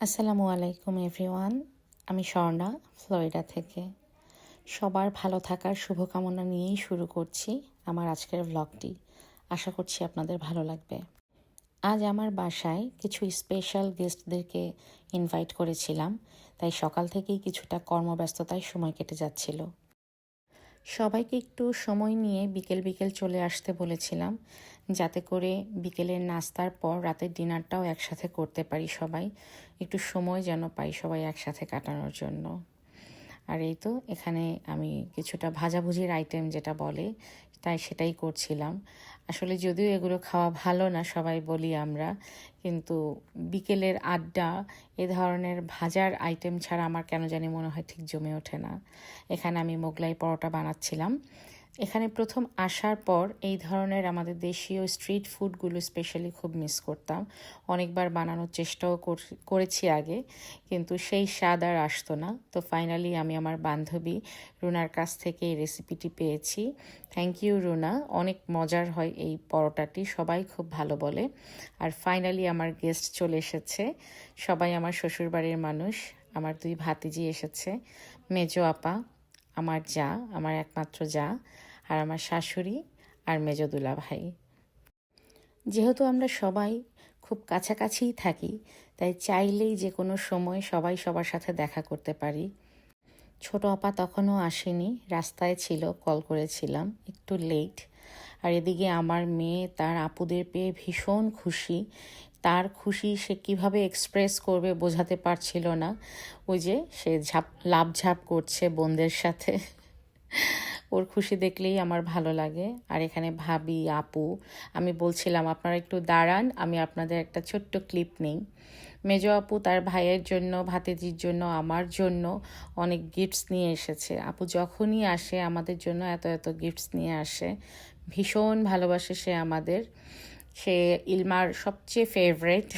আসসালামু আলাইকুম, এভরিওয়ান। আমি স্বর্ণা, ফ্লোরিডা থেকে। সবার ভালো থাকার শুভকামনা নিয়েই শুরু করছি আমার আজকের ভ্লগটি আশা করছি আপনাদের ভালো লাগবে। আজ আমার বাসায় কিছু স্পেশাল গেস্টদেরকে ইনভাইট করেছিলাম, তাই সকাল থেকেই কিছুটা কর্মব্যস্ততায় সময় কেটে যাচ্ছিল। সবাইকে একটু সময় নিয়ে বিকেল বিকেল চলে আসতে বলেছিলাম, যাতে করে বিকেলের নাস্তার পর রাতের ডিনারটাও একসাথে করতে পারি সবাই, একটু সময় যেন পাই সবাই একসাথে কাটানোর জন্য। আর এই তো এখানে আমি কিছুটা ভাজাভুজির আইটেম যেটা বলে তাই সেটাই করছিলাম। আসলে যদিও এগুলো খাওয়া ভালো না, সবাই বলি আমরা, কিন্তু বিকেলের আড্ডা, এ ধরনের ভাজার আইটেম ছাড়া আমার কেন জানি মনে হয় ঠিক জমে ওঠে না। এখানে আমি মোগলাই পরোটা বানাচ্ছিলাম। এখানে প্রথম আসার পর এই ধরনের আমাদের দেশীয় স্ট্রিট ফুডগুলো স্পেশালি খুব মিস করতাম। অনেকবার বানানোর চেষ্টাও করেছি আগে, কিন্তু সেই স্বাদ আর আসতো না। তো ফাইনালি আমি আমার বান্ধবী রুনার কাছ থেকে এই রেসিপিটি পেয়েছি। Thank you Runa. অনেক মজার হয় এই পরোটাটি, সবাই খুব ভালো বলে। আর ফাইনালি আমার গেস্ট চলে এসেছে। সবাই আমার শ্বশুরবাড়ির মানুষ, আমার দুই ভাতিজি এসেছে। মেজো আপা, আমার যা, আমার একমাত্র যা। আর আমার শাশুড়ি আর মেজদুলা ভাই। যেহেতু আমরা সবাই খুব কাছাকাছিই থাকি, তাই চাইলেই যে কোনো সময় সবাই সবার সাথে দেখা করতে পারি। ছোট আপা তখনও আসেনি, রাস্তায় ছিল, কল করেছিলাম, একটু লেট। আর এদিকে আমার মেয়ে তার আপুদের পেয়ে ভীষণ খুশি। তার খুশি সে কীভাবে এক্সপ্রেস করবে বোঝাতে পারছিল না। ওই যে সে ঝাপ লাভ ঝাপ করছে বোনদের সাথে। ওর খুশি দেখলেই আমার ভালো লাগে। আর এখানে ভাবি, আপু, আমি বলছিলাম, আপনারা একটু দাঁড়ান, আমি আপনাদের একটা ছোট্ট ক্লিপ নেই। মেজো আপু তার ভাইয়ের জন্য, ভাতিজির জন্য, আমার জন্য অনেক গিফটস নিয়ে এসেছে। আপু যখনই আসে, আমাদের জন্য এত এত গিফটস নিয়ে আসে। ভীষণ ভালোবাসে সে আমাদের। সে ইলমার সবচেয়ে ফেভারেট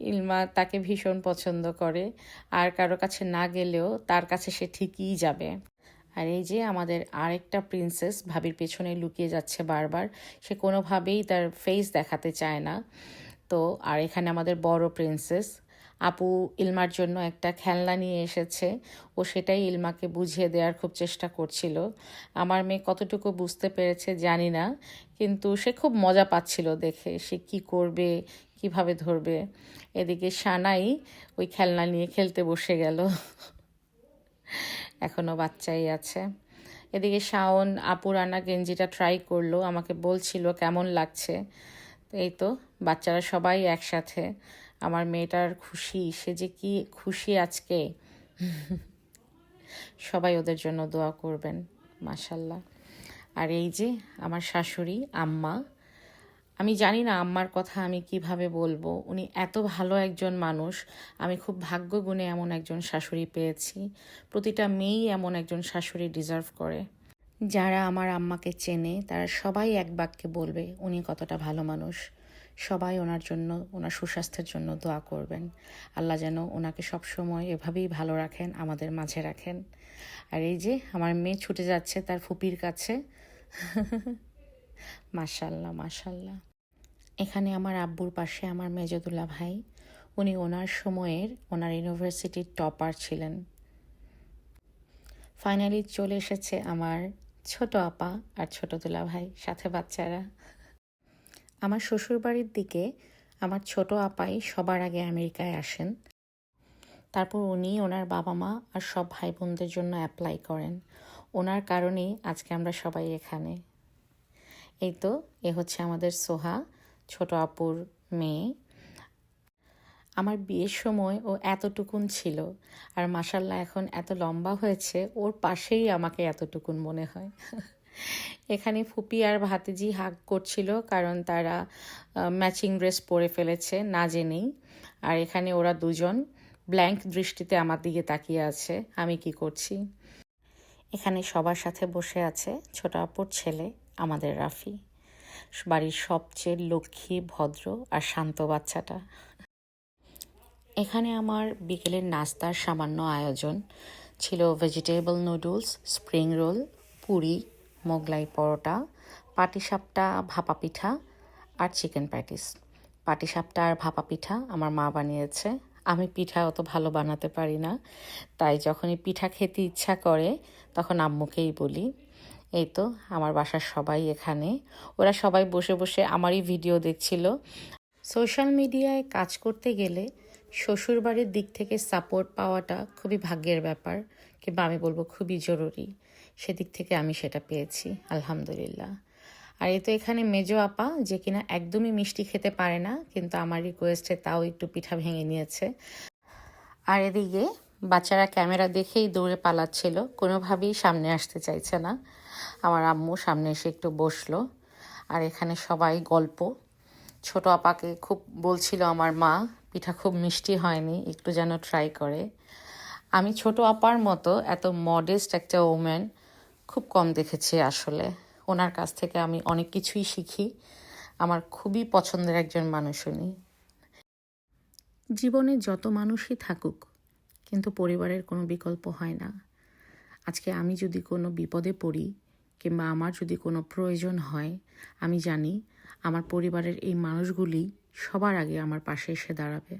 ইলমা তাকে ভীষণ পছন্দ করে। আর কারও কাছে না গেলেও তার কাছে সে ঠিকই যাবে। আর এই যে আমাদের আরেকটা প্রিন্সেস ভাবির পেছনে লুকিয়ে যাচ্ছে বারবার, সে কোনোভাবেই তার ফেস দেখাতে চায় না। তো আর এখানে আমাদের বড় প্রিন্সেস আপু ইলমার জন্য একটা খেলনা নিয়ে এসেছে। ও সেটাই ইলমাকে বুঝিয়ে দেওয়ার খুব চেষ্টা করছিল। আমার মেয়ে কতটুকু বুঝতে পেরেছে জানি না, কিন্তু সে খুব মজা পাচ্ছিল দেখে। সে কি করবে, কীভাবে ধরবে? এদিকে সানাই ওই খেলনা নিয়ে খেলতে বসে গেল। এখনও বাচ্চাই আছে। এদিকে শাওন আপুর আনা গেঞ্জিটা ট্রাই করল, আমাকে বলছিল, কেমন লাগছে? এই তো, বাচ্চারা সবাই একসাথে। আমার মেয়েটার খুশি, সে যে কি খুশি আজকে? সবাই ওদের জন্য দোয়া করবেন মাসাল্লাহ আর এই যে আমার শাশুড়ি, আম্মা আমি জানি না আম্মার কথা আমি কীভাবে বলব। উনি এত ভালো একজন মানুষ। আমি খুব ভাগ্যগুণে এমন একজন শাশুড়ি পেয়েছি। প্রতিটা মেয়েই এমন একজন শাশুড়ি ডিজার্ভ করে। যারা আমার আম্মাকে চেনে, তারা সবাই এক বাক্যে বলবে, উনি কতটা ভালো মানুষ। সবাই ওনার জন্য, ওনার সুস্বাস্থ্যের জন্য দোয়া করবেন। আল্লাহ যেন ওনাকে সবসময় এভাবেই ভালো রাখেন, আমাদের মাঝে রাখেন। আর এই যে, আমার মেয়ে ছুটে যাচ্ছে তার ফুপির কাছে। মাশাল্লাহ মাশাল্লাহ। এখানে আমার আব্বুর পাশে আমার মেজদুল্লাহ ভাই। উনি ওনার সময়ের, ওনার ইউনিভার্সিটির টপার ছিলেন। ফাইনালি চলে এসেছে আমার ছোট আপা আর ছোট দুলা ভাই, সাথে বাচ্চারা। আমার শ্বশুরবাড়ির দিকে আমার ছোট আপাই সবার আগে আমেরিকায় আসেন। তারপর উনি ওনার বাবা মা আর সব ভাই বোনদের জন্য অ্যাপ্লাই করেন। ওনার কারণেই আজকে আমরা সবাই এখানে। এই তো, এ হচ্ছে আমাদের সোহা। ছোট আপুর মেয়ে। আমার বিয়ের সময় ও এতটুকুন ছিল আর মাসাল্লাহ এখন এত লম্বা হয়েছে, ওর পাশেই আমাকে এতটুকুন মনে হয়। এখানে ফুপি আর ভাতিজি হাক করছিল কারণ তারা ম্যাচিং ড্রেস পরে ফেলেছে, না জেনেই। আর এখানে ওরা দুজন ব্ল্যাঙ্ক দৃষ্টিতে আমার দিকে তাকিয়ে আছে, আমি কি করছি? এখানে সবার সাথে বসে আছে ছোট আপুর ছেলে, আমাদের রাফি। বাড়ির সবচেয়ে লক্ষ্মী, ভদ্র আর শান্ত বাচ্চাটা। এখানে আমার বিকেলের নাস্তার সামান্য আয়োজন ছিল vegetable noodles spring roll puri, Mughlai paratha, পাটিসাপটা ভাপা পিঠা আর চিকেন প্যাটিস পাটিসাপটা আর ভাপা পিঠা আমার মা বানিয়েছে। আমি পিঠা অত ভালো বানাতে পারি না, তাই যখনই পিঠা খেতে ইচ্ছা করে, তখন আম্মুকেই বলি। এই তো, আমার বাসার সবাই এখানে। ওরা সবাই বসে বসে আমারই ভিডিও দেখছিল। সোশ্যাল মিডিয়ায় কাজ করতে গেলে শ্বশুরবাড়ির দিক থেকে সাপোর্ট পাওয়াটা খুবই ভাগ্যের ব্যাপার, কিংবা আমি বলব খুবই জরুরি। সেদিক থেকে আমি সেটা পেয়েছি, আলহামদুলিল্লাহ। আর এই তো এখানে মেজো আপা, যে কিনা একদমই মিষ্টি খেতে পারে না, কিন্তু আমার রিকোয়েস্টে তাও একটু পিঠা ভেঙে নিয়েছে। আর এদিকে বাচ্চারা ক্যামেরা দেখেই দৌড়ে পালাচ্ছিল, কোনোভাবেই সামনে আসতে চাইছে না। আমার আম্মু সামনে এসে একটু বসল। আর এখানে সবাই গল্প। ছোট আপাকে খুব বলছিল আমার মা, পিঠা খুব মিষ্টি হয়নি, একটু যেন ট্রাই করে। আমি ছোট আপার মতো এত মডেস্ট একটা ওম্যান খুব কম দেখেছি আসলে। ওনার কাছ থেকে আমি অনেক কিছুই শিখি। আমার খুবই পছন্দের একজন মানুষ উনি। জীবনে যত মানুষই থাকুক, কিন্তু পরিবারের কোনো বিকল্প হয় না। আজকে আমি যদি কোনো বিপদে পড়ি কিংবা আমার যদি কোনো প্রয়োজন হয়, আমি জানি আমার পরিবারের এই মানুষগুলি সবার আগে আমার পাশে এসে দাঁড়াবে।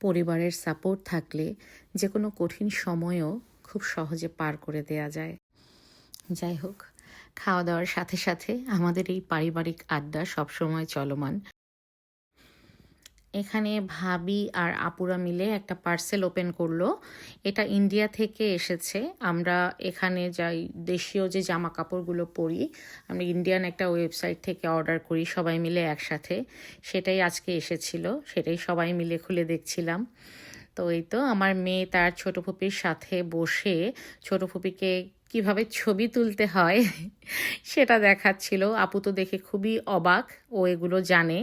পরিবারের সাপোর্ট থাকলে যে কোনো কঠিন সময়ও খুব সহজে পার করে দেয়া যায়। যাই হোক, খাওয়া দাওয়ার সাথে সাথে আমাদের এই পারিবারিক আড্ডা সবসময় চলমান। এখানে ভাবি আর আপুরা মিলে একটা পার্সেল ওপেন করল। এটা ইন্ডিয়া থেকে এসেছে। আমরা এখানে যাই, দেশীয় যে জামা কাপড়গুলো পরি, আমরা ইন্ডিয়ান একটা ওয়েবসাইট থেকে অর্ডার করি, সবাই মিলে একসাথে। সেটাই আজকে এসেছিল, সেটাই সবাই মিলে খুলে দেখছিলাম। তো এই তো আমার মেয়ে তার ছোট ফুপির সাথে বসে, ছোট ফুপিকে কীভাবে ছবি তুলতে হয়, সেটা দেখাচ্ছিল। আপু তো দেখে খুবই অবাক, ও এগুলো জানে।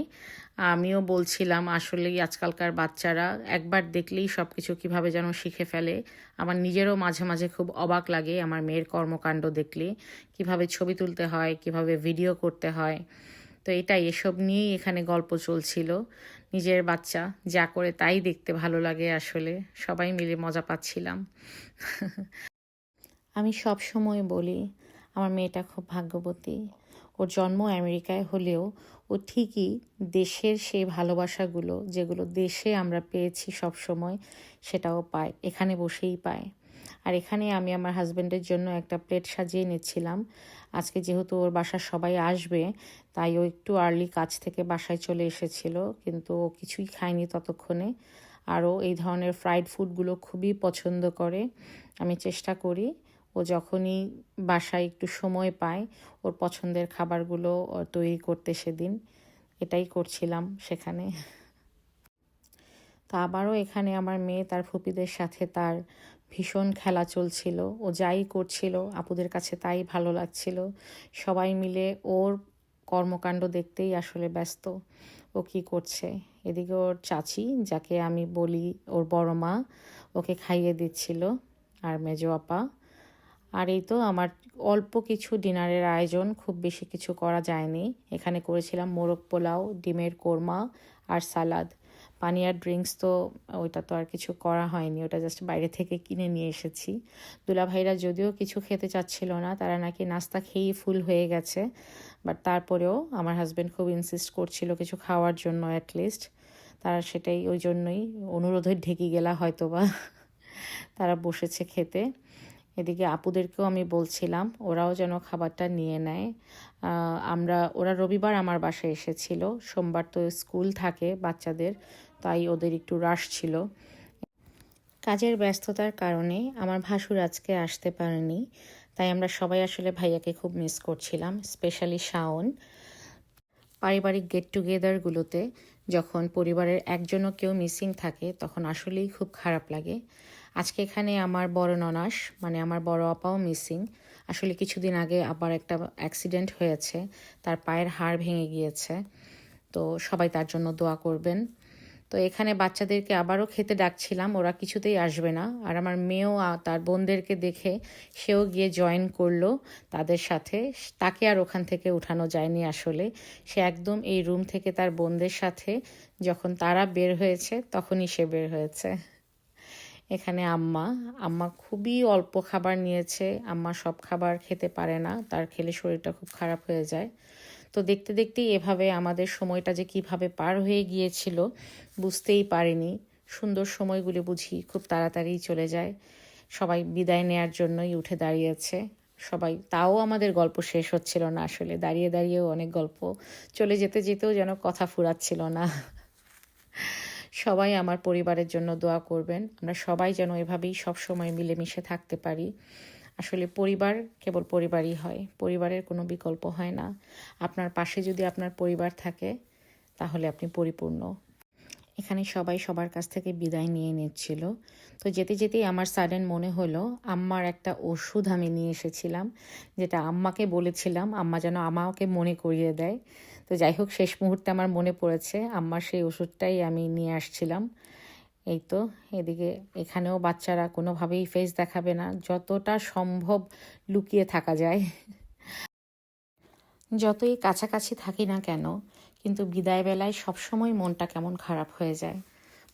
আমিও বলছিলাম, আসলেই আজকালকার বাচ্চারা একবার দেখলেই সব কিছু কীভাবে যেন শিখে ফেলে। আমার নিজেরও মাঝে মাঝে খুব অবাক লাগে আমার মেয়ের কর্মকাণ্ড দেখলে। কীভাবে ছবি তুলতে হয়, কীভাবে ভিডিও করতে হয়। তো এটাই, এসব নিয়েই এখানে গল্প চলছিল। নিজের বাচ্চা, যা করে তাই দেখতে ভালো লাগে আসলে। সবাই মিলে মজা পাচ্ছিলাম। আমি সব সময় বলি, আমার মেয়েটা খুব ভাগ্যবতী। ওর জন্ম আমেরিকায় হলেও ও ঠিকই দেশের সেই ভালোবাসাগুলো যেগুলো দেশে আমরা পেয়েছি সব সময় সেটাও পায়, এখানে বসেই পায়। আর এখানে আমি আমার হাজব্যান্ডের জন্য একটা প্লেট সাজিয়ে নিচ্ছিলাম আজকে যেহেতু ওর বাসার সবাই আসবে, তাই ও একটু আর্লি কাজ থেকে বাসায় চলে এসেছিল, কিন্তু ও কিছুই খায়নি ততক্ষণে। আরও এই ধরনের ফ্রাইড ফুডগুলো খুবই পছন্দ করে। আমি চেষ্টা করি ও যখনই বাসায় একটু সময় পায়, ওর পছন্দের খাবারগুলো তৈরি করতে সেদিন। এটাই করছিলাম সেখানে। তা আবারও এখানে আমার মেয়ে তার ফুপিদের সাথে তার ভীষণ খেলা চলছিল। ও যাই করছিল, আপুদের কাছে তাই ভালো লাগছিল। সবাই মিলে ওর কর্মকাণ্ড দেখতেই আসলে ব্যস্ত। ও কি করছে? এদিকে ওর চাচি, যাকে আমি বলি ওর বড় মা, ওকে খাইয়ে দিচ্ছিল। আর মেজো আপা আর এই তো আমার অল্প কিছু ডিনারের আয়োজন, খুব বেশি কিছু করা যায়নি। এখানে করেছিলাম মোরগ পোলাও, ডিমের কোরমা আর সালাদ। পানি আর ড্রিঙ্কস তো ওইটা তো আর কিছু করা হয়নি, ওটা জাস্ট বাইরে থেকে কিনে নিয়ে এসেছি। দুলাভাইরা যদিও কিছু খেতে চাচ্ছিল না, তারা নাকি নাস্তা খেয়েই ফুল হয়ে গেছে বাট তারপরেও আমার হাজব্যান্ড খুব ইনসিস্ট করছিল কিছু খাওয়ার জন্য অ্যাটলিস্ট তারা সেটাই ওই জন্যই অনুরোধে ঢেকে গেলা হয়তো বা তারা বসেছে খেতে। এদিকে আপুদেরকেও আমি বলছিলাম, ওরাও যেন খাবারটা নিয়ে নেয়। আমরা, ওরা রবিবার আমার বাসায় এসেছিল, সোমবার তো স্কুল থাকে বাচ্চাদের, তাই ওদের একটু রাশ ছিল। কাজের ব্যস্ততার কারণে আমার ভাসুর আজকে আসতে পারেনি, তাই আমরা সবাই আসলে ভাইয়াকে খুব মিস করছিলাম স্পেশালি শাওন। পারিবারিক গেট টুগেদারগুলোতে যখন পরিবারের একজনও কেউ মিসিং থাকে, তখন আসলেই খুব খারাপ লাগে। আজকে এখানে আমার বড় ননাস মানে আমার বড় আপাও মিসিং আসলে কিছুদিন আগে আবার একটা অ্যাক্সিডেন্ট হয়েছে, তার পায়ের হাড় ভেঙে গিয়েছে। তো সবাই তার জন্য দোয়া করবেন। তো এখানে বাচ্চাদেরকে আবারও খেতে ডাকছিলাম, ওরা কিছুতেই আসবে না। আর আমার মেয়েও তার বোনদেরকে দেখে সেও গিয়ে জয়েন করল তাদের সাথে। তাকে আর ওখান থেকে উঠানো যায়নি আসলে। সে একদম এই রুম থেকে তার বোনদের সাথে, যখন তারা বের হয়েছে তখনই সে বের হয়েছে। এখানে আম্মা আম্মা খুবই অল্প খাবার নিয়েছে। আম্মা সব খাবার খেতে পারে না, তার খেলে শরীরটা খুব খারাপ হয়ে যায়। তো দেখতে দেখতেই এভাবে আমাদের সময়টা যে কীভাবে পার হয়ে গিয়েছিল বুঝতেই পারিনি। সুন্দর সময়গুলি বুঝি খুব তাড়াতাড়ি চলে যায়। সবাই বিদায় নেয়ার জন্যই উঠে দাঁড়িয়েছে। সবাই, তাও আমাদের গল্প শেষ হচ্ছিল না আসলে। দাঁড়িয়ে দাঁড়িয়েও অনেক গল্প। চলে যেতে যেতেও যেন কথা ফুরাচ্ছিল না। সবাই আমার পরিবারের জন্য দোয়া করবেন। আমরা সবাই যেন এভাবেই সবসময় মিলেমিশে থাকতে পারি। আসলে পরিবার কেবল পরিবারই হয়, পরিবারের কোনো বিকল্প হয় না। আপনার পাশে যদি আপনার পরিবার থাকে, তাহলে আপনি পরিপূর্ণ। এখানে সবাই সবার কাছ থেকে বিদায় নিয়ে নিচ্ছিল। তো যেতে যেতেই আমার সাডেন মনে হলো, আম্মার একটা ওষুধ আমি নিয়ে এসেছিলাম, যেটা আম্মাকে বলেছিলাম, আম্মা যেন আমাকে মনে করিয়ে দেয়। তো যাই হোক, শেষ মুহূর্তে আমার মনে পড়েছে, আম্মার সেই ওষুধটাই আমি নিয়ে আসছিলাম। এই তো, এদিকে এখানেও বাচ্চারা কোনোভাবেই ফেস দেখাবে না, যতটা সম্ভব লুকিয়ে থাকা যায়। যতই কাছাকাছি থাকি না কেন, কিন্তু বিদায় বেলায় সবসময় মনটা কেমন খারাপ হয়ে যায়।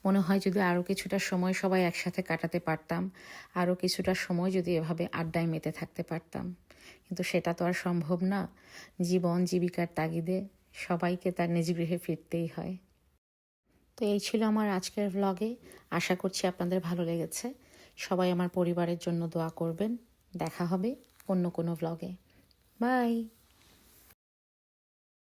মনে হয় যদি আরও কিছুটা সময় সবাই একসাথে কাটাতে পারতাম আরও কিছুটা সময় যদি এভাবে আড্ডায় মেতে থাকতে পারতাম। কিন্তু সেটা তো আর সম্ভব না। জীবন জীবিকার তাগিদে সবাইকে তার নিজ গৃহে ফিরতেই হয়। তো এই ছিল আমার আজকের ভ্লগে আশা করছি আপনাদের ভালো লেগেছে। সবাই আমার পরিবারের জন্য দোয়া করবেন। দেখা হবে অন্য কোনো ভ্লগে বাই